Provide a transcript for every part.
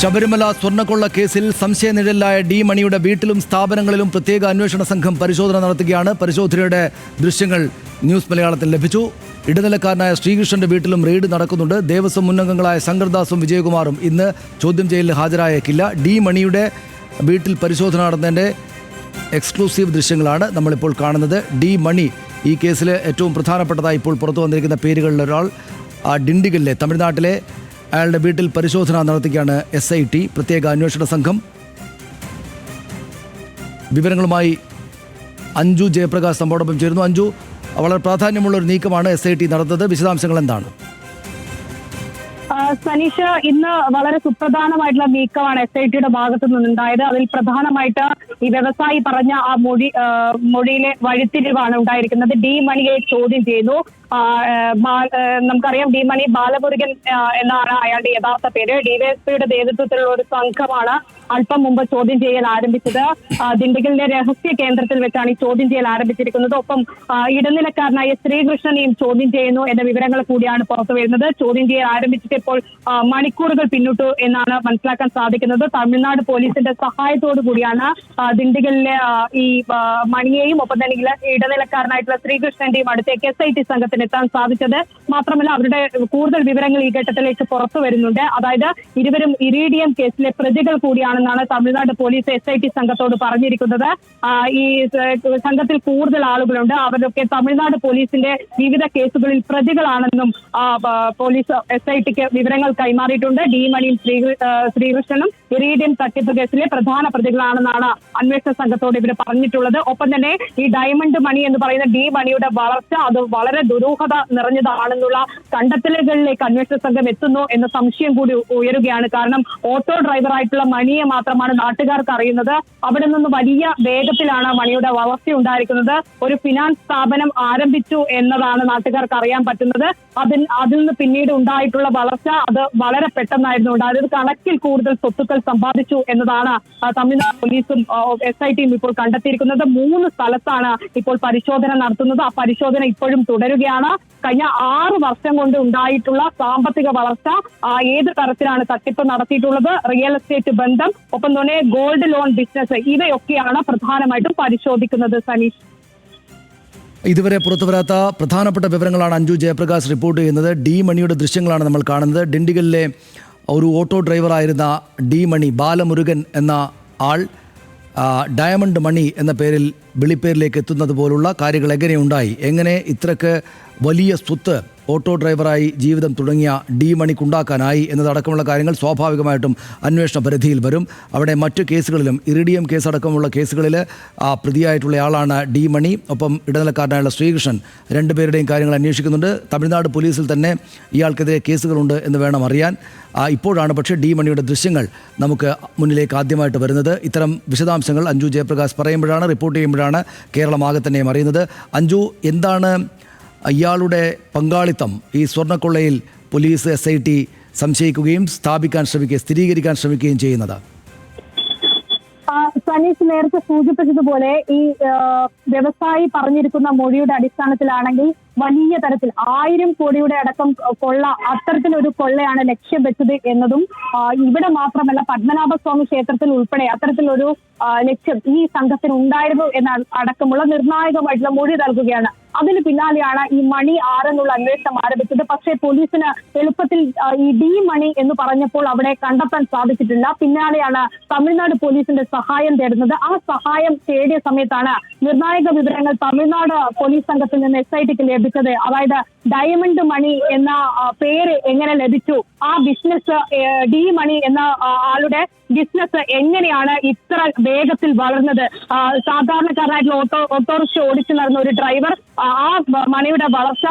ശബരിമല സ്വർണക്കൊള്ള കേസിൽ സംശയനിഴലായ ഡി മണിയുടെ വീട്ടിലും സ്ഥാപനങ്ങളിലും പ്രത്യേക അന്വേഷണ സംഘം പരിശോധന നടത്തുകയാണ്. പരിശോധനയുടെ ദൃശ്യങ്ങൾ ന്യൂസ് മലയാളത്തിൽ ലഭിച്ചു. ഇടനിലക്കാരനായ ശ്രീകൃഷ്ണന്റെ വീട്ടിലും റെയ്ഡ് നടക്കുന്നുണ്ട്. ദേവസ്വം മുന്നംഗങ്ങളായ ശങ്കർദാസും വിജയകുമാറും ഇന്ന് ചോദ്യം ചെയ്യലിൽ ഹാജരായേക്കില്ല. ഡി മണിയുടെ വീട്ടിൽ പരിശോധന നടന്നതിന്റെ എക്സ്ക്ലൂസീവ് ദൃശ്യങ്ങളാണ് നമ്മളിപ്പോൾ കാണുന്നത്. ഡി മണി ഈ കേസിൽ ഏറ്റവും പ്രധാനപ്പെട്ടതായി ഇപ്പോൾ പുറത്തു വന്നിരിക്കുന്ന പേരുകളിലൊരാൾ ഡിണ്ടിഗലിലെ തമിഴ്നാട്ടിലെ അയാളുടെ വീട്ടിൽ പരിശോധന നടത്തുകയാണ് എസ് ഐ ടി പ്രത്യേക അന്വേഷണ സംഘം. വിവരങ്ങളുമായി അഞ്ജു ജയപ്രകാശ് നമ്മോടൊപ്പം ചേരുന്നു. അഞ്ജു വളരെ പ്രാധാന്യമുള്ള ഒരു നീക്കമാണ് എസ് ഐ ടി നടത്തുന്നത് വിശദാംശങ്ങൾ എന്താണ്? സനീഷ് ഇന്ന് വളരെ സുപ്രധാനമായിട്ടുള്ള നീക്കമാണ് എസ് ഐ ടിയുടെ ഭാഗത്തു നിന്നുണ്ടായത്. അതിൽ പ്രധാനമായിട്ട് ഈ വ്യവസായി പറഞ്ഞ ആ മൊഴി മൊഴിയിലെ വഴിത്തിരിവാണ് ഉണ്ടായിരിക്കുന്നത്. ഡി മണിയെ ചോദ്യം ആ, നമുക്കറിയാം ഡി മണി ബാലമുരുകൻ എന്നാണ് അയാളുടെ യഥാർത്ഥ പേര്. ഡിവൈഎസ്പിയുടെ നേതൃത്വത്തിലുള്ള ഒരു സംഘമാണ് അല്പം മുമ്പ് ചോദ്യം ചെയ്യൽ ആരംഭിച്ചത്. ദിണ്ടിഗലിലെ രഹസ്യ കേന്ദ്രത്തിൽ വെച്ചാണ് ഈ ചോദ്യം ചെയ്യൽ ആരംഭിച്ചിരിക്കുന്നത്. ഒപ്പം ഇടനിലക്കാരനായ ശ്രീകൃഷ്ണനെയും ചോദ്യം ചെയ്യുന്നു എന്ന വിവരങ്ങൾ കൂടിയാണ് പുറത്തു വരുന്നത്. ചോദ്യം ചെയ്യൽ ആരംഭിച്ചിട്ട് ഇപ്പോൾ മണിക്കൂറുകൾ പിന്നിട്ടു എന്നാണ് മനസ്സിലാക്കാൻ സാധിക്കുന്നത്. തമിഴ്നാട് പോലീസിന്റെ സഹായത്തോടു കൂടിയാണ് ദിണ്ടിഗലിലെ ഈ മണിയെയും ഒപ്പം തന്നെ ഇടനിലക്കാരനായിട്ടുള്ള ശ്രീകൃഷ്ണന്റെയും അടുത്തേക്ക് എസ് ഐ ടി സംഘത്തിന് എത്താൻ സാധിച്ചത്. മാത്രമല്ല അവരുടെ കൂടുതൽ വിവരങ്ങൾ ഈ ഘട്ടത്തിലേക്ക് പുറത്തു വരുന്നുണ്ട്. അതായത് ഇരുവരും ഇരീഡിയം കേസിലെ പ്രതികൾ കൂടിയാണെന്നാണ് Tamil Nadu police S I T സംഘത്തോട് പറഞ്ഞിരിക്കുന്നത്. ഈ സംഘത്തിൽ കൂടുതൽ ആളുകളുണ്ട്. അവരൊക്കെ തമിഴ്നാട് പോലീസിന്റെ വിവിധ കേസുകളിൽ പ്രതികളാണെന്നും പോലീസ് എസ് ഐ ടിക്ക് വിവരങ്ങൾ കൈമാറിയിട്ടുണ്ട്. ഡി മണിയും ശ്രീകൃഷ്ണനും ഇറീഡിയം തട്ടിപ്പ് കേസിലെ പ്രധാന പ്രതികളാണെന്നാണ് അന്വേഷണ സംഘത്തോട് ഇവർ പറഞ്ഞിട്ടുള്ളത്. ഒപ്പം തന്നെ ഈ ഡയമണ്ട് മണി എന്ന് പറയുന്ന ഡി മണിയുടെ വളർച്ച അത് വളരെ ദുരൂഹത നിറഞ്ഞതാണെന്നുള്ള കണ്ടെത്തലുകളിലേക്ക് അന്വേഷണ സംഘം എത്തുന്നു എന്ന സംശയം കൂടി ഉയരുകയാണ്. കാരണം ഓട്ടോ ഡ്രൈവറായിട്ടുള്ള മണിയെ മാത്രമാണ് നാട്ടുകാർക്ക് അറിയുന്നത്. അവിടെ നിന്ന് വലിയ വേഗത്തിലാണ് മണിയുടെ വളർച്ച ഉണ്ടായിരിക്കുന്നത്. ഒരു ഫിനാൻസ് സ്ഥാപനം ആരംഭിച്ചു എന്നതാണ് നാട്ടുകാർക്ക് അറിയാൻ പറ്റുന്നത്. അതിൽ അതിൽ നിന്ന് പിന്നീട് ഉണ്ടായിട്ടുള്ള വളർച്ച അത് വളരെ പെട്ടെന്നായിരുന്നു. ഉണ്ടായത് കണക്കിൽ കൂടുതൽ സ്വത്തുക്കൾ സമ്പാദിച്ചു എന്നതാണ് തമിഴ്നാട് പോലീസും എസ് ഐ ടിയും ഇപ്പോൾ കണ്ടെത്തിയിരിക്കുന്നത്. മൂന്ന് സ്ഥലത്താണ് ഇപ്പോൾ പരിശോധന നടത്തുന്നത്. ആ പരിശോധന ഇപ്പോഴും തുടരുകയാണ്. കഴിഞ്ഞ ആറ് വർഷം കൊണ്ട് ഉണ്ടായിട്ടുള്ള സാമ്പത്തിക വളർച്ച ഏത് തരത്തിലാണ് തട്ടിപ്പ് നടത്തിയിട്ടുള്ളത് റിയൽ എസ്റ്റേറ്റ് ബന്ധം ഒപ്പം തന്നെ ഗോൾഡ് ലോൺ ബിസിനസ് ഇവയൊക്കെയാണ് പ്രധാനമായിട്ടും പരിശോധിക്കുന്നത് സനീഷ്. ഇതുവരെ പുറത്തുവരാത്ത പ്രധാനപ്പെട്ട വിവരങ്ങളാണ് അഞ്ജു ജയപ്രകാശ് റിപ്പോർട്ട് ചെയ്യുന്നത്. ഡി മണിയുടെ ദൃശ്യങ്ങളാണ് നമ്മൾ കാണുന്നത്. ഡിണ്ടിഗലിലെ ഒരു ഓട്ടോ ഡ്രൈവറായിരുന്ന ഡി മണി ബാലമുരുകൻ എന്ന ആൾ ഡയമണ്ട് മണി എന്ന പേരിൽ വിളിപ്പേരിലേക്ക് എത്തുന്നത് പോലുള്ള കാര്യങ്ങൾ എങ്ങനെയുണ്ടായി എങ്ങനെ ഇത്രക്ക് വലിയ സ്വത്ത് ഓട്ടോ ഡ്രൈവറായി ജീവിതം തുടങ്ങിയ ഡി മണിക്കുണ്ടാക്കാനായി എന്നതടക്കമുള്ള കാര്യങ്ങൾ സ്വാഭാവികമായിട്ടും അന്വേഷണ പരിധിയിൽ വരും. അവിടെ മറ്റു കേസുകളിലും ഇറിഡിയം കേസടക്കമുള്ള കേസുകളിൽ ആ, പ്രതിയായിട്ടുള്ള ആളാണ് ഡി മണി. ഒപ്പം ഇടനിലക്കാരനായുള്ള ശ്രീകൃഷ്ണൻ രണ്ടുപേരുടെയും കാര്യങ്ങൾ അന്വേഷിക്കുന്നുണ്ട്. തമിഴ്നാട് പോലീസിൽ തന്നെ ഇയാൾക്കെതിരെ കേസുകളുണ്ട് എന്ന് വേണം അറിയാൻ. ഇപ്പോഴാണ് പക്ഷേ ഡി മണിയുടെ ദൃശ്യങ്ങൾ നമുക്ക് മുന്നിലേക്ക് ആദ്യമായിട്ട് വരുന്നത്. ഇത്തരം വിശദാംശങ്ങൾ അഞ്ജു ജയപ്രകാശ് പറയുമ്പോഴാണ്. റിപ്പോർട്ട് ചെയ്യുമ്പോഴാണ് കേരളം ആകെ തന്നെയും അറിയുന്നത്. അഞ്ജു എന്താണ് ഇയാളുടെ പങ്കാളിത്തം? ഈ സ്വർണക്കൊള്ളയിൽ പോലീസ് എസ് ഐ ടി സംശയിക്കുകയും സ്ഥാപിക്കാൻ ശ്രമിക്കുകയും സ്ഥിരീകരിക്കാൻ ശ്രമിക്കുകയും ചെയ്യുന്നത്? സനീഷ് നേരത്തെ സൂചിപ്പിച്ചതുപോലെ ഈ വ്യവസായി പറഞ്ഞിരിക്കുന്ന മൊഴിയുടെ അടിസ്ഥാനത്തിലാണെങ്കിൽ വലിയ തരത്തിൽ ആയിരം കോടിയുടെ അടക്കം കൊള്ള അത്തരത്തിലൊരു കൊള്ളയാണ് ലക്ഷ്യം വെച്ചത് എന്നതും ഇവിടെ മാത്രമല്ല പത്മനാഭസ്വാമി ക്ഷേത്രത്തിൽ ഉൾപ്പെടെ അത്തരത്തിലൊരു ലക്ഷ്യം ഈ സംഘത്തിന് ഉണ്ടായിരുന്നു എന്ന അടക്കമുള്ള നിർണായകമായിട്ടുള്ള മൊഴി നൽകുകയാണ്. അതിന് പിന്നാലെയാണ് ഈ മണി ആരെന്നുള്ള അന്വേഷണം ആരംഭിച്ചത്. പക്ഷേ പോലീസിന് എളുപ്പത്തിൽ ഈ ഡി മണി എന്ന് പറഞ്ഞപ്പോൾ അവിടെ കണ്ടെത്താൻ സാധിച്ചിട്ടില്ല. പിന്നാലെയാണ് തമിഴ്നാട് പോലീസിന്റെ സഹായം തേടുന്നത്. ആ സഹായം തേടിയ സമയത്താണ് നിർണായക വിവരങ്ങൾ തമിഴ്നാട് പോലീസ് സംഘത്തിൽ നിന്ന് എസ് ഐ ടിക്ക് ലഭിച്ചത്. അതായത് ഡയമണ്ട് മണി എന്ന പേര് എങ്ങനെ ലഭിച്ചു? ആ ബിസിനസ് ഡി മണി എന്ന ആളുടെ ബിസിനസ് എങ്ങനെയാണ് ഇത്ര വേഗത്തിൽ വളർന്നത്? സാധാരണക്കാരനായിട്ടുള്ള ഓട്ടോ ഓട്ടോറിക്ഷ ഓടിച്ചു നടന്ന ഒരു ഡ്രൈവർ ആ മണിയുടെ വളർച്ച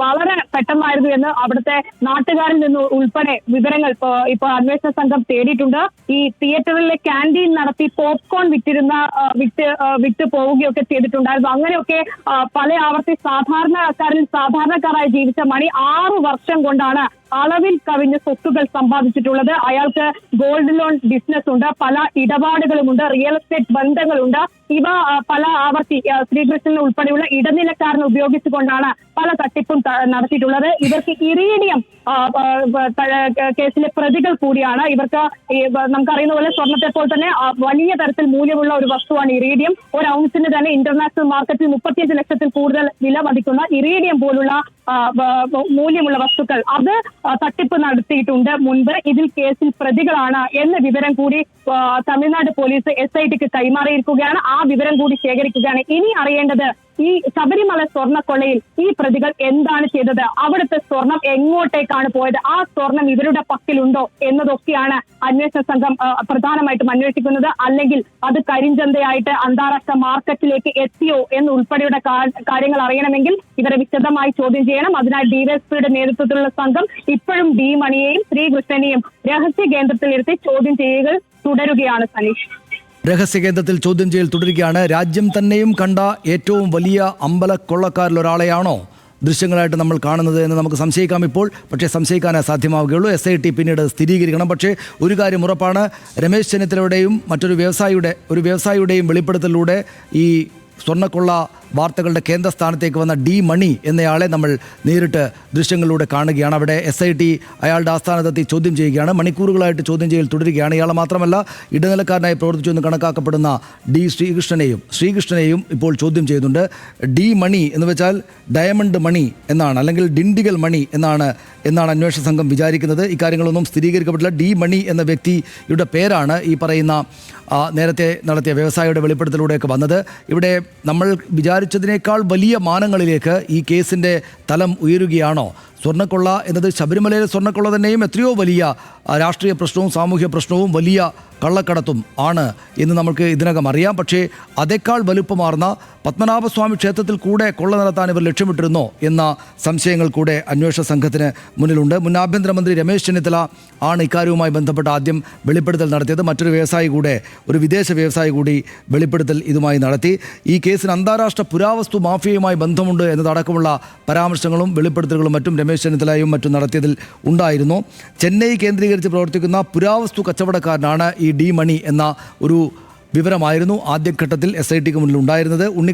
വളരെ പെട്ടെന്നായിരുന്നു എന്ന് അവിടുത്തെ നാട്ടുകാരിൽ നിന്ന് ഉൾപ്പെടെ വിവരങ്ങൾ ഇപ്പോ ഇപ്പൊ അന്വേഷണ സംഘം തേടിയിട്ടുണ്ട്. ഈ തിയേറ്ററിലെ ക്യാന്റീൻ നടത്തി പോപ്കോൺ വിറ്റിരുന്ന വിറ്റ് വിറ്റ് പോവുകയൊക്കെ ചെയ്തിട്ടുണ്ടായിരുന്നു. അങ്ങനെയൊക്കെ പല ആവർത്തി സാധാരണക്കാരിൽ സാധാരണക്കാരായി ജീവിച്ച മണി ആറു വർഷം കൊണ്ടാണ് അളവിൽ കവിഞ്ഞ സ്വത്തുകൾ സമ്പാദിച്ചിട്ടുള്ളത്. അയാൾക്ക് ഗോൾഡ് ലോൺ ബിസിനസ് ഉണ്ട്. പല ഇടപാടുകളുമുണ്ട്. Real estate ബന്ധങ്ങളുണ്ട്. ഇവ പല ആവർത്തി ശ്രീകൃഷ്ണൻ ഉൾപ്പെടെയുള്ള ഇടനിലക്കാരനെ ഉപയോഗിച്ചുകൊണ്ടാണ് പല തട്ടിപ്പും നടത്തിയിട്ടുള്ളത്. ഇവർക്ക് ഇറീഡിയം കേസിലെ പ്രതികൾ കൂടിയാണ്. ഇവർക്ക് നമുക്കറിയുന്ന പോലെ സ്വർണത്തെ പോലെ തന്നെ വലിയ തരത്തിൽ മൂല്യമുള്ള ഒരു വസ്തുവാണ് ഇറീഡിയം. ഒരു ഔൺസിന് തന്നെ ഇന്റർനാഷണൽ മാർക്കറ്റിൽ മുപ്പത്തിയഞ്ച് ലക്ഷത്തിൽ കൂടുതൽ വില മതിക്കുന്ന ഇറീഡിയം പോലുള്ള മൂല്യമുള്ള വസ്തുക്കൾ. അത് തട്ടിപ്പ് നടത്തിയിട്ടുണ്ട്. മുൻപ് ഇതിൽ കേസിൽ പ്രതികളാണ് എന്ന വിവരം കൂടി തമിഴ്നാട് പോലീസ് എസ് ഐ ടിക്ക് കൈമാറിയിരിക്കുകയാണ്. ആ വിവരം കൂടി ശേഖരിക്കുകയാണ്. ഇനി അറിയേണ്ടത് ഈ ശബരിമല സ്വർണക്കൊള്ളയിൽ ഈ പ്രതികൾ എന്താണ് ചെയ്തത്? അവിടുത്തെ സ്വർണം എങ്ങോട്ടേക്കാണ് പോയത്? ആ സ്വർണം ഇവരുടെ പക്കലുണ്ടോ എന്നതൊക്കെയാണ് അന്വേഷണ സംഘം പ്രധാനമായിട്ടും അന്വേഷിക്കുന്നത്. അല്ലെങ്കിൽ അത് കരിഞ്ചന്തയായിട്ട് അന്താരാഷ്ട്ര മാർക്കറ്റിലേക്ക് എത്തിയോ എന്ന് ഉൾപ്പെടെയുള്ള കാര്യങ്ങൾ അറിയണമെങ്കിൽ ഇവരെ വിശദമായി ചോദ്യം ചെയ്യണം. അതിനാൽ ഡിവൈഎസ്പിയുടെ നേതൃത്വത്തിലുള്ള സംഘം ഇപ്പോഴും ഡി മണിയെയും ശ്രീകൃഷ്ണനെയും രഹസ്യ കേന്ദ്രത്തിലിരുത്തി ചോദ്യം ചെയ്യുകൾ തുടരുകയാണ് സനീഷ്. രഹസ്യ കേന്ദ്രത്തിൽ ചോദ്യം ചെയ്യൽ തുടരുകയാണ്. രാജ്യം തന്നെയും കണ്ട ഏറ്റവും വലിയ അമ്പല കൊള്ളക്കാരിൽ ഒരാളെയാണോ ദൃശ്യങ്ങളായിട്ട് നമ്മൾ കാണുന്നത് എന്ന് നമുക്ക് സംശയിക്കാം ഇപ്പോൾ. പക്ഷേ സംശയിക്കാനേ സാധ്യമാവുകയുള്ളൂ. എസ് ഐ ടി പിന്നീട് സ്ഥിരീകരിക്കണം. പക്ഷേ ഒരു കാര്യം ഉറപ്പാണ്. രമേശ് ചെന്നിത്തലയുടെയും മറ്റൊരു വ്യവസായിയുടെ ഒരു വ്യവസായിയുടെയും വെളിപ്പെടുത്തലിലൂടെ ഈ സ്വർണക്കൊള്ള വാർത്തകളുടെ കേന്ദ്രസ്ഥാനത്തേക്ക് വന്ന ഡി മണി എന്നയാളെ നമ്മൾ നേരിട്ട് ദൃശ്യങ്ങളിലൂടെ കാണുകയാണ്. അവിടെ എസ് ഐ ടി അയാളുടെ ആസ്ഥാനത്തെത്തി ചോദ്യം ചെയ്യുകയാണ്. മണിക്കൂറുകളായിട്ട് ചോദ്യം ചെയ്യൽ തുടരുകയാണ്. ഇയാളെ മാത്രമല്ല ഇടനിലക്കാരനായി പ്രവർത്തിച്ചു എന്ന് കണക്കാക്കപ്പെടുന്ന ഡി ശ്രീകൃഷ്ണനെയും ശ്രീകൃഷ്ണനെയും ഇപ്പോൾ ചോദ്യം ചെയ്യുന്നുണ്ട്. ഡി മണി എന്ന് വെച്ചാൽ ഡയമണ്ട് മണി എന്നാണ് അല്ലെങ്കിൽ ഡിണ്ടിഗൽ മണി എന്നാണ് എന്നാണ് അന്വേഷണ സംഘം വിചാരിക്കുന്നത്. ഇക്കാര്യങ്ങളൊന്നും സ്ഥിരീകരിക്കപ്പെട്ടില്ല. ഡി മണി എന്ന വ്യക്തിയുടെ പേരാണ് ഈ പറയുന്ന നേരത്തെ നടത്തിയ വ്യവസായിയുടെ വെളിപ്പെടുത്തലൂടെയൊക്കെ വന്നത്. ഇവിടെ നമ്മൾ വിചാരിച്ചതിനേക്കാൾ വലിയ മാനങ്ങളിലേക്ക് ഈ കേസിന്റെ തലം ഉയരുകയാണോ? സ്വർണക്കൊള്ള എന്നത് ശബരിമലയിലെ സ്വർണക്കൊള്ള തന്നെയും എത്രയോ വലിയ രാഷ്ട്രീയ പ്രശ്നവും സാമൂഹ്യ പ്രശ്നവും വലിയ കള്ളക്കടത്തും ആണ് എന്ന് നമുക്ക് ഇതിനകം അറിയാം. പക്ഷേ അതേക്കാൾ വലുപ്പമാർന്ന പത്മനാഭസ്വാമി ക്ഷേത്രത്തിൽ കൂടെ കൊള്ള നടത്താൻ ഇവർ ലക്ഷ്യമിട്ടിരുന്നോ എന്ന സംശയങ്ങൾ കൂടെ അന്വേഷണ സംഘത്തിന് മുന്നിലുണ്ട്. മുൻ ആഭ്യന്തരമന്ത്രി രമേശ് ചെന്നിത്തല ആണ് ഇക്കാര്യവുമായി ബന്ധപ്പെട്ട് ആദ്യം വെളിപ്പെടുത്തൽ നടത്തിയത്. മറ്റൊരു വ്യവസായി കൂടെ ഒരു വിദേശ വ്യവസായി കൂടി വെളിപ്പെടുത്തൽ ഇതുമായി നടത്തി. ഈ കേസിന് അന്താരാഷ്ട്ര പുരാവസ്തു മാഫിയയുമായി ബന്ധമുണ്ട് എന്നതടക്കമുള്ള പരാമർശങ്ങളും വെളിപ്പെടുത്തലുകളും മറ്റും ചെന്നിത്തലയും മറ്റും നടത്തിയതിൽ ഉണ്ടായിരുന്നു. ചെന്നൈ കേന്ദ്രീകരിച്ച് പ്രവർത്തിക്കുന്ന പുരാവസ്തു കച്ചവടക്കാരനാണ് ഈ ഡി മണി എന്ന ഒരു വിവരമായിരുന്നു. ആദ്യഘട്ടത്തിൽ എസ് ഐ ടിക്ക് മുന്നിൽ ഉണ്ടായിരുന്നത്. ഉണ്ണി